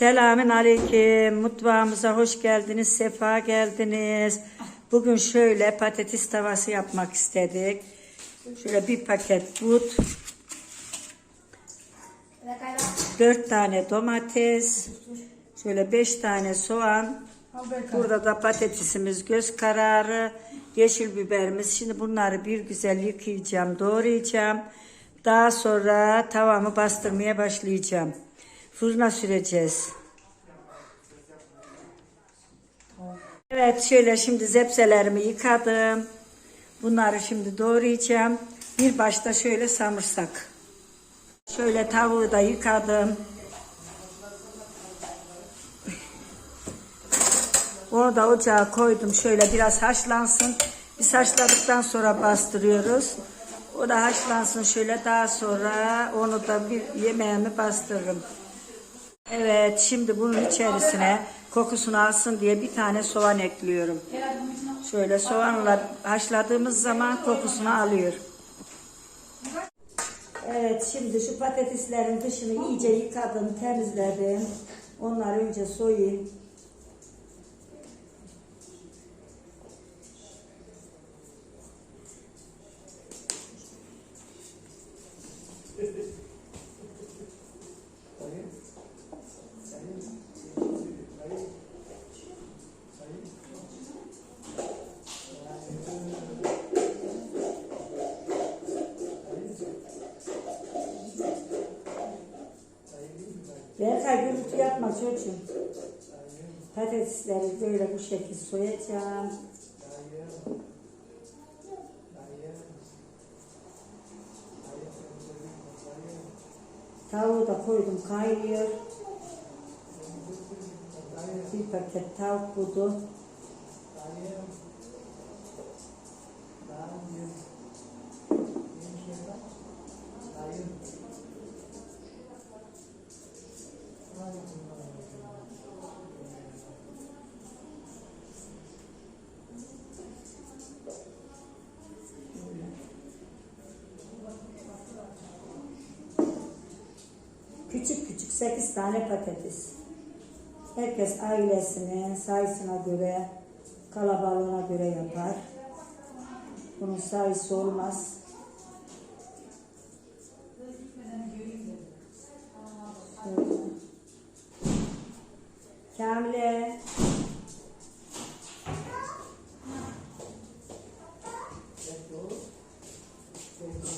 Selamün aleyküm. Mutfağımıza hoş geldiniz, sefa geldiniz. Bugün şöyle patates tavası yapmak istedik. Şöyle bir paket but, dört tane domates, şöyle beş tane soğan. Burada da patatesimiz göz kararı, yeşil biberimiz. Şimdi bunları bir güzel yıkayacağım, doğrayacağım. Daha sonra tavamı bastırmaya başlayacağım. Fırına süreceğiz. Evet şöyle şimdi zepselerimi yıkadım. Bunları şimdi doğrayacağım. Bir başta şöyle samırsak. Şöyle tavuğu da yıkadım. Onu da ocağa koydum. Şöyle biraz haşlansın. Biz haşladıktan sonra bastırıyoruz. O da haşlansın şöyle daha sonra onu da bir yemeğimi bastırırım. Evet şimdi bunun içerisine kokusunu alsın diye bir tane soğan ekliyorum. Şöyle soğanla haşladığımız zaman kokusunu alıyor. Evet şimdi şu patateslerin dışını iyice yıkadım, temizledim. Onları önce soyayım. Yapma çocuğum. Patatesleri böyle bu şekilde soyacağım. Tavuğu da koydum kaynıyor. Bir paket tavuk budu. 8 tane patates. Herkes ailesine, sayısına göre, kalabalığına göre yapar. Bunun sayısı olmaz. Şöyle. Kamile.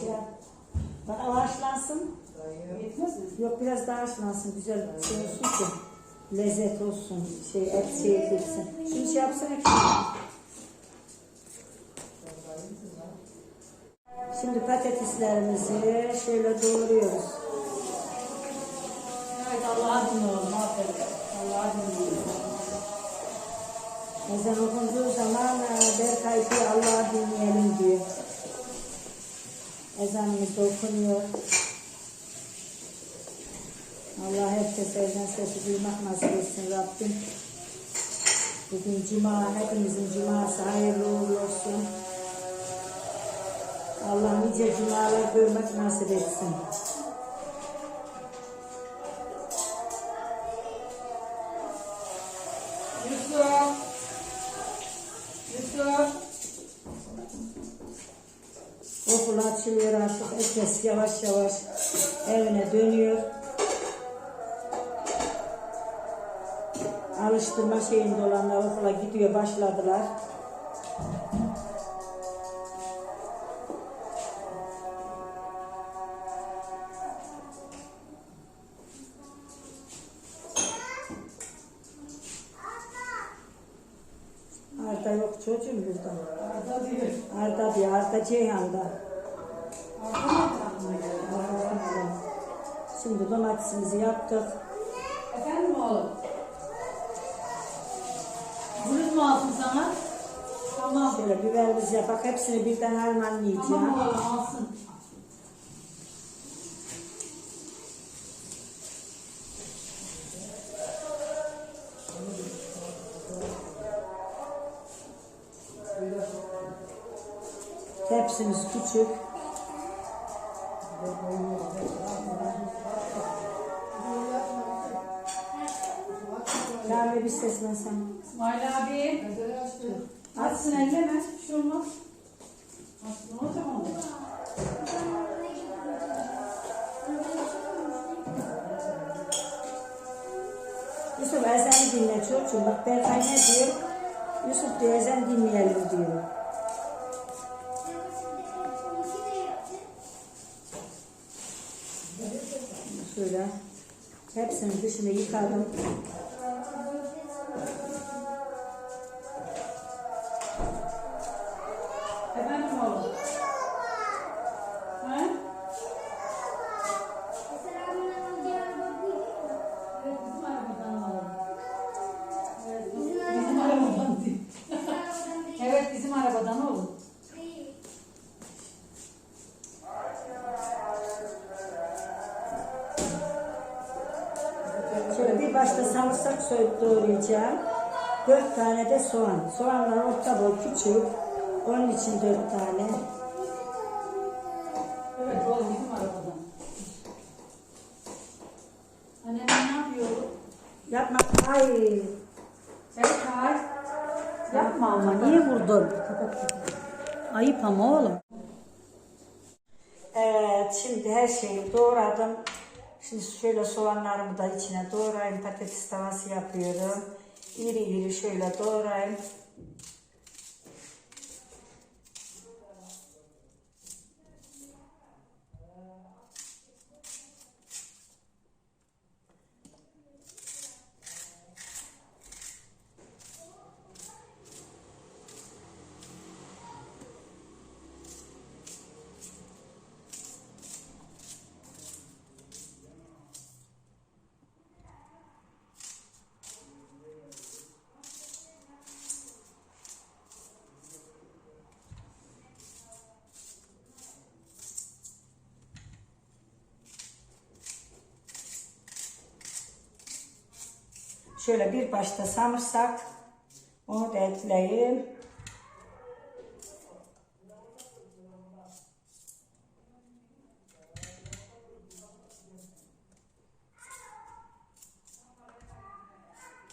Şey yap. Bana o haşlansın. Yok biraz daha haşlansın. Güzel şey olsun ki. Lezzet olsun. Şey et şey edilsin. Şunu şey yapsana ki. Şimdi patateslerimizi şöyle doğruyoruz. Evet Allah'a dinliyorum. Aferin. Allah'a dinliyorum. Ezan okunduğu zaman e, Berkay Allah'a dinleyelim diyor. Ezanımız okunuyor. Allah herkese ezan sesi duymak nasip etsin Rabbim. Bugün cuma, hepimizin cuması hayırlı uğurlu olsun. Allah nice cumalar görmek nasip etsin. Yusuf. Yusuf. Okul açılıyor artık. Herkes yavaş yavaş evine dönüyor. Alıştırma şeyinde olanlar okula gidiyor, başladılar. Arda yok çocuğum burada. Arda diyor. Arda diyor, Arda Ceyhan'da. Arda mı? Şimdi domatesimizi yaptık. Efendim oğlum? Alsın sana? Tamam. Şöyle biberimizi yapak. Hepsini birden harmanlayacağım. Tamam oğlum alsın. Tepsimiz küçük. Abi. Açsın elleme. Bir şey olmaz. Açsın o zaman. Yusuf ezanı dinle çocuğum. Bak Berkay ne diyor? Yusuf diyor ezan dinleyelim diyor. Şöyle hepsini dışını yıkadım. Bizim arabadan oğlum. Şöyle bir başta sarımsak soyup doğrayacağım. Dört tane de soğan. Soğanlar orta boy küçük. Onun için dört tane. Evet oğlum bizim arabadan. Annem ne yapıyor? Yapma. Ay. Evet hayır. Yapma ama niye vurdun? Ayıp ama oğlum. Evet, şimdi her şeyi doğradım. Şimdi şöyle soğanlarımı da içine doğrayayım. Patates tavası yapıyorum. İri iri şöyle doğrayayım. Şöyle bir başta samırsak. Onu da ekleyeyim.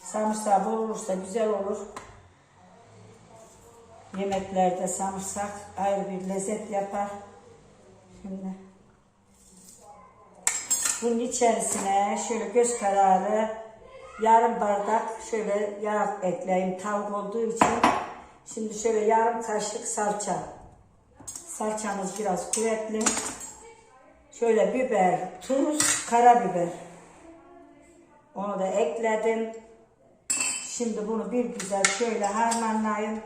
Sarımsak bol olursa güzel olur. Yemeklerde sarımsak ayrı bir lezzet yapar. Şimdi bunun içerisine şöyle göz kararı yarım bardak şöyle yağ ekleyeyim tavuk olduğu için. Şimdi şöyle yarım kaşık salça. Salçamız biraz kuvvetli. Şöyle biber, tuz, karabiber. Onu da ekledim. Şimdi bunu bir güzel şöyle harmanlayayım.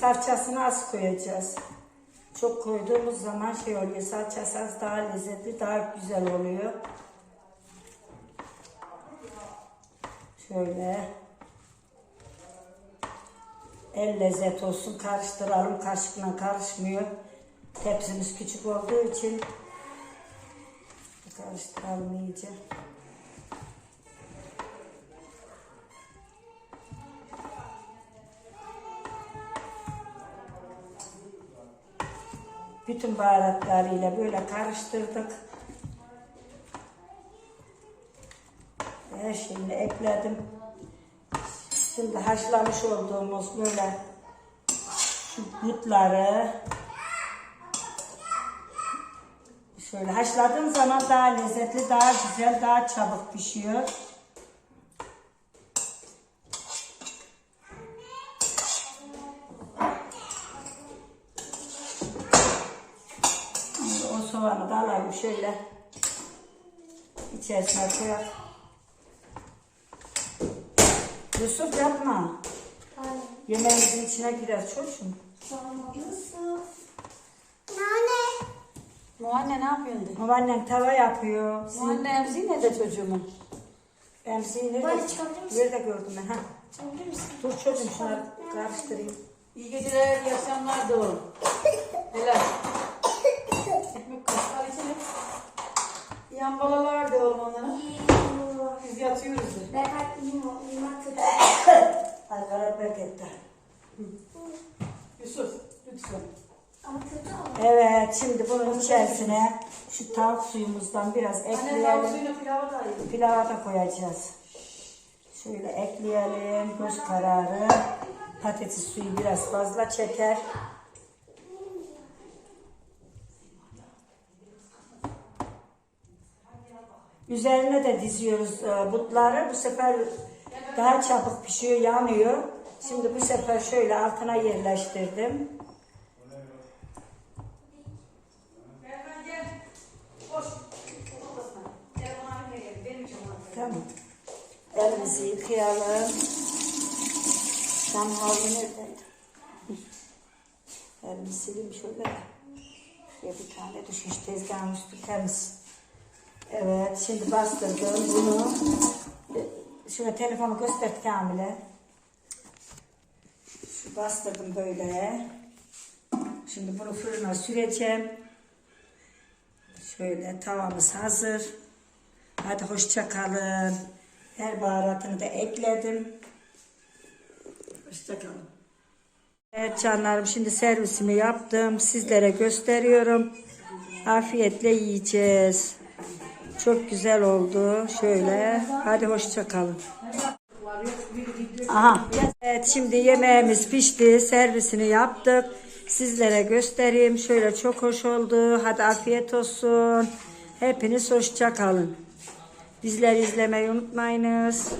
Salçasını az koyacağız. Çok koyduğumuz zaman şey oluyor. Salçası az daha lezzetli, daha güzel oluyor. Şöyle. El lezzet olsun. Karıştıralım. Kaşıkla karışmıyor. Tepsimiz küçük olduğu için karıştıralım iyice. Bütün baharatlarıyla böyle karıştırdık. Her şeyini ekledim. Şimdi haşlamış olduğumuz böyle şu butları şöyle haşladığım zaman daha lezzetli, daha güzel, daha çabuk pişiyor. Soğanı da alayım şöyle içerisine koyalım. Yusuf yapma. Hayır. Yemeğimizin içine girer çocuğum. Yusuf. Nane. Muanne ne yapıyorsun de? Babaannen tava yapıyor. Muanne emzi ne de çocuğumu? Emziği nerede? çıkabilir misin? Nerede gördüm ben? Ha. Çevirir misin? Dur çocuğum şunları karıştırayım. İyi geceler, iyi akşamlar da oğlum. Helal. Yan balalar de ormanlara. Yoo. Biz yatıyoruz. Ben. Ay karabiber gitti. Yusuf lütfen. Evet şimdi bunun içerisine şu tavuk suyumuzdan biraz Anne tavuk ekleyelim. suyuna pilava da iyi. Pilava da koyacağız. Şöyle ekleyelim göz kararı. Patates suyu biraz fazla çeker. Üzerine de diziyoruz e, butları. Bu sefer daha çabuk pişiyor, yanıyor. Şimdi bu sefer şöyle altına yerleştirdim. Tamam. Elimizi yıkayalım. Şam havlu neredeydi? Elimi sileyim şöyle. Şuraya bir tane düşmüş tezgahın üstü temiz. Evet şimdi bastırdım bunu. Şöyle telefonu göster Kamil'e. Şu bastırdım böyle. Şimdi bunu fırına süreceğim. Şöyle tavamız hazır. Hadi hoşça kalın. Her baharatını da ekledim. Hoşça kalın. Evet canlarım şimdi servisimi yaptım. Sizlere gösteriyorum. Afiyetle yiyeceğiz. Çok güzel oldu. Şöyle. Hadi hoşça kalın. Aha. Evet şimdi yemeğimiz pişti. Servisini yaptık. Sizlere göstereyim. Şöyle çok hoş oldu. Hadi afiyet olsun. Hepiniz hoşça kalın. Bizleri izlemeyi unutmayınız.